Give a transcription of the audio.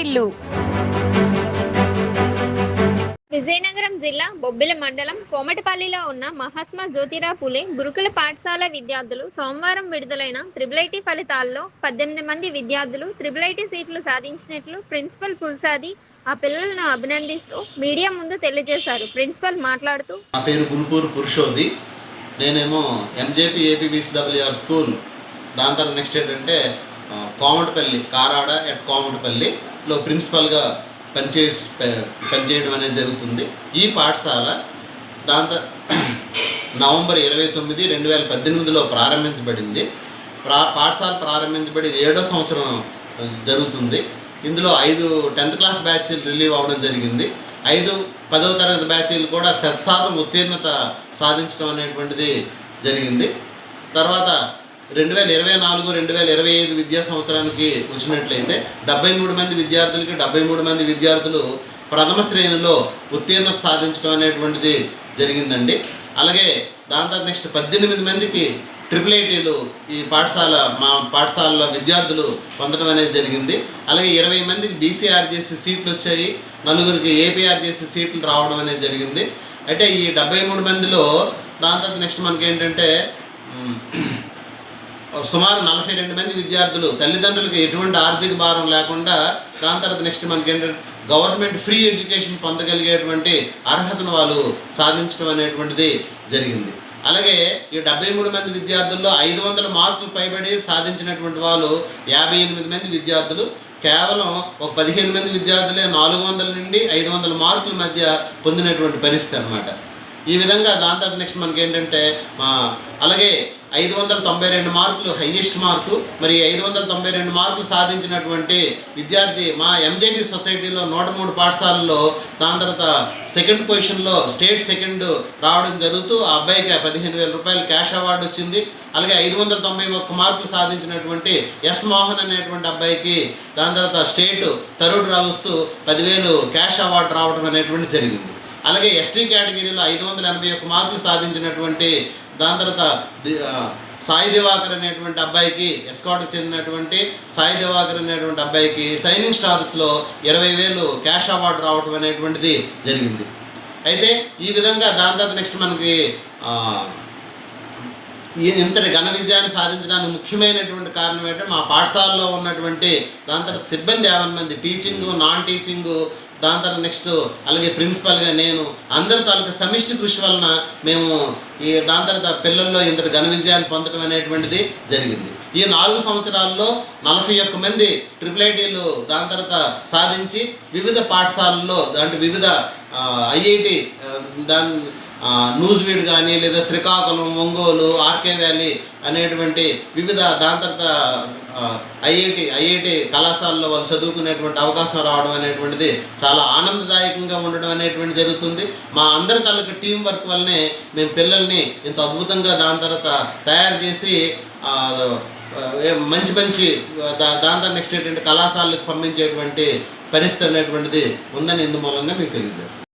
వారిల్లు విజయనగరం జిల్లా బొబ్బిలి మండలం కోమటిపల్లిలో ఉన్న మహాత్మా జ్యోతిరావు పులే గురుకుల పాఠశాల విద్యార్థులు సోమవారం విడుదలైన ట్రిపుల్ ఐటీ ఫలితాల్లో పద్దెనిమిది మంది విద్యార్థులు ట్రిపుల్ ఐటీ సీట్లు సాధించినట్లు ప్రిన్సిపల్ పురుషాది ఆ పిల్లలను అభినందిస్తూ మీడియా ముందు తెలియజేశారు. ప్రిన్సిపల్ మాట్లాడుతూ నా పేరు గుంటూరు పురుషోది. నేనేమో ఎంజేపీ ఏపీబీసీడబ్ల్యూఆర్ స్కూల్ దాని తర్వాత నెక్స్ట్ ఏంటంటే కోమటిపల్లి కారాడ ఎట్ కోమటిపల్లిలో ప్రిన్సిపల్గా పనిచే పనిచేయడం అనేది జరుగుతుంది. ఈ పాఠశాల దాంతో నవంబర్ ఇరవై తొమ్మిది రెండు వేల పద్దెనిమిదిలో ప్రారంభించబడింది. ప్రా పాఠశాల ప్రారంభించబడి ఏడో సంవత్సరం జరుగుతుంది. ఇందులో ఐదు టెన్త్ క్లాస్ బ్యాచ్లు రిలీవ్ అవ్వడం జరిగింది. ఐదు పదవ తరగతి బ్యాచ్లు కూడా శతశాతం ఉత్తీర్ణత సాధించడం అనేటువంటిది జరిగింది. తర్వాత రెండు వేల ఇరవై నాలుగు రెండు వేల ఇరవై ఐదు విద్యా సంవత్సరానికి వచ్చినట్లయితే డెబ్బై మూడు మంది విద్యార్థులకి డెబ్బై మూడు మంది విద్యార్థులు ప్రథమ శ్రేణిలో ఉత్తీర్ణత సాధించడం అనేటువంటిది జరిగిందండి. అలాగే దాని తర్వాత నెక్స్ట్ పద్దెనిమిది మందికి ట్రిపుల్ ఐటీలు ఈ పాఠశాల మా పాఠశాలలో విద్యార్థులు పొందడం అనేది జరిగింది. అలాగే ఇరవై మందికి బీసీఆర్జేసీ సీట్లు వచ్చాయి. నలుగురికి ఏపీఆర్జేసీ సీట్లు రావడం అనేది జరిగింది. అయితే ఈ డెబ్బై మూడు మందిలో దాని తర్వాత నెక్స్ట్ మనకి ఏంటంటే సుమారు నలభై రెండు మంది విద్యార్థులు తల్లిదండ్రులకు ఎటువంటి ఆర్థిక భారం లేకుండా దాని తర్వాత నెక్స్ట్ మనకి ఏంటంటే గవర్నమెంట్ ఫ్రీ ఎడ్యుకేషన్ పొందగలిగేటువంటి అర్హతను వాళ్ళు సాధించడం అనేటువంటిది జరిగింది. అలాగే ఈ డెబ్బై మూడు మంది విద్యార్థుల్లో ఐదు వందల మార్కులు పైబడి సాధించినటువంటి వాళ్ళు యాభై ఎనిమిది మంది విద్యార్థులు. కేవలం ఒక పదిహేను మంది విద్యార్థులే నాలుగు వందల నుండి ఐదు వందల మార్కుల మధ్య పొందినటువంటి పరిస్థితి అనమాట ఈ విధంగా దాని తర్వాత నెక్స్ట్ మనకి ఏంటంటే అలాగే ఐదు వందల తొంభై రెండు మార్కులు హయ్యెస్ట్ మార్కు. మరి ఐదు వందల తొంభై రెండు మార్కులు సాధించినటువంటి విద్యార్థి మా ఎంజేపీ సొసైటీలో నూట మూడు పాఠశాలల్లో దాని తర్వాత సెకండ్ పొజిషన్లో స్టేట్ సెకండ్ రావడం జరుగుతూ ఆ అబ్బాయికి పదిహేను వేల రూపాయలు క్యాష్ అవార్డు వచ్చింది. అలాగే ఐదు వందల తొంభై ఒక్క మార్కులు సాధించినటువంటి ఎస్ మోహన్ అనేటువంటి అబ్బాయికి దాని తర్వాత స్టేట్ తరుడు రావుస్తూ పదివేలు క్యాష్ అవార్డు రావడం అనేటువంటి జరిగింది. అలాగే ఎస్టీ కేటగిరీలో ఐదు వందల ఎనభై ఒక్క మార్కులు సాధించినటువంటి దాని తర్వాత సాయి దివాకర్ అనేటువంటి అబ్బాయికి ఎస్కాట్కి చెందినటువంటి సాయి దివాకర్ అనేటువంటి అబ్బాయికి సైనింగ్ స్టార్స్లో ఇరవై వేలు క్యాష్ అవార్డు రావడం అనేటువంటిది జరిగింది. అయితే ఈ విధంగా దాని తర్వాత నెక్స్ట్ మనకి ఇంతటి ఘన విజయాన్ని సాధించడానికి ముఖ్యమైనటువంటి కారణం ఏంటంటే మా పాఠశాలలో ఉన్నటువంటి దాని తర్వాత సిబ్బంది యాభై మంది టీచింగ్ నాన్ టీచింగ్ దాని తర్వాత నెక్స్ట్ అలాగే ప్రిన్సిపల్గా నేను అందరి తాలూకా సమిష్టి కృషి వలన మేము ఈ దాని తర్వాత పిల్లల్లో ఇంతటి ఘన విజయాన్ని పొందడం అనేటువంటిది జరిగింది. ఈ నాలుగు సంవత్సరాల్లో నలభై ఒక్క మంది ట్రిపుల్ ఐటీలు దాని తర్వాత సాధించి వివిధ పాఠశాలల్లో దాంట్లో వివిధ ఐఐటి దాని నూజివీడ్ కానీ లేదా శ్రీకాకుళం ఒంగోలు ఆర్కే వ్యాలీ అనేటువంటి వివిధ దాని తర్వాత ఐఐటి ఐఐటి కళాశాలలో వాళ్ళు చదువుకునేటువంటి అవకాశం రావడం అనేటువంటిది చాలా ఆనందదాయకంగా ఉండడం అనేటువంటి జరుగుతుంది. మా అందరి తలకి టీం వర్క్ వల్లనే మేము పిల్లల్ని ఇంత అద్భుతంగా దాని తర్వాత తయారు చేసి మంచి మంచి దా దాని తర్వాత నెక్స్ట్ ఏంటంటే కళాశాలకు పంపించేటువంటి పరిస్థితి అనేటువంటిది ఉందని ఇందు మూలంగా మీకు తెలియజేస్తాను